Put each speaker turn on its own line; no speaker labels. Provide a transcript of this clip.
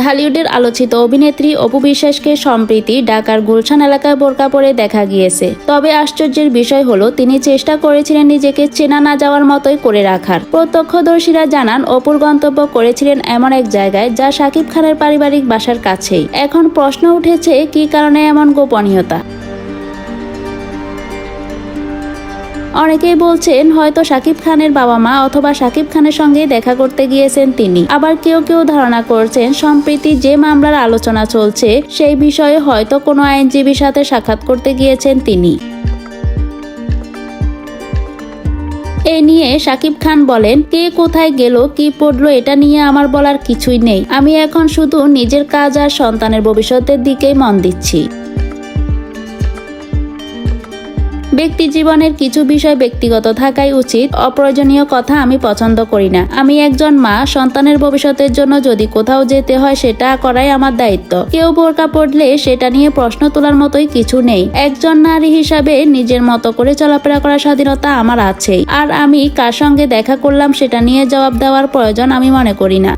ঢালিউডের আলোচিত অভিনেত্রী অপু বিশ্বাসকে সম্প্রীতি ঢাকার গুলশান এলাকায় বোরকা পরে দেখা গিয়েছে। তবে আশ্চর্যের বিষয় হলো, তিনি চেষ্টা করেছিলেন নিজেকে চেনা না যাওয়ার মতোই করে রাখার। প্রত্যক্ষদর্শীরা জানান, অপুর গন্তব্য করেছিলেন এমন এক জায়গায় যা শাকিব খানের পারিবারিক বাসার কাছেই। এখন প্রশ্ন উঠেছে, কি কারণে এমন গোপনীয়তা? অনেকেই বলছেন, হয়তো শাকিব খানের বাবা মা অথবা শাকিব খানের সঙ্গে দেখা করতে গিয়েছেন তিনি। আবার কেউ কেউ ধারণা করছেন, সম্প্রীতি যে মামলার আলোচনা চলছে, সেই বিষয়ে হয়তো কোনো আইনজীবীর সাথে সাক্ষাৎ করতে গিয়েছেন তিনি। এ নিয়ে শাকিব খান বলেন, কে কোথায় গেল, কি পড়ল, এটা নিয়ে আমার বলার কিছুই নেই। আমি এখন শুধু নিজের কাজ আর সন্তানের ভবিষ্যতের দিকেই মন দিচ্ছি। ব্যক্তি জীবনের কিছু বিষয় ব্যক্তিগত থাকাই উচিত, অপ্রয়োজনীয় কথা আমি পছন্দ করি না। আমি একজন মা, সন্তানের ভবিষ্যতের জন্য যদি কোথাও যেতে হয় সেটা করাই আমার দায়িত্ব। কেউ বোরকা পড়লে সেটা নিয়ে প্রশ্ন তোলার মতোই কিছু নেই। একজন নারী হিসাবে নিজের মতো করে চলাফেরা করার স্বাধীনতা আমার আছেই। আর আমি কার সঙ্গে দেখা করলাম সেটা নিয়ে জবাব দেওয়ার প্রয়োজন আমি মনে করি না।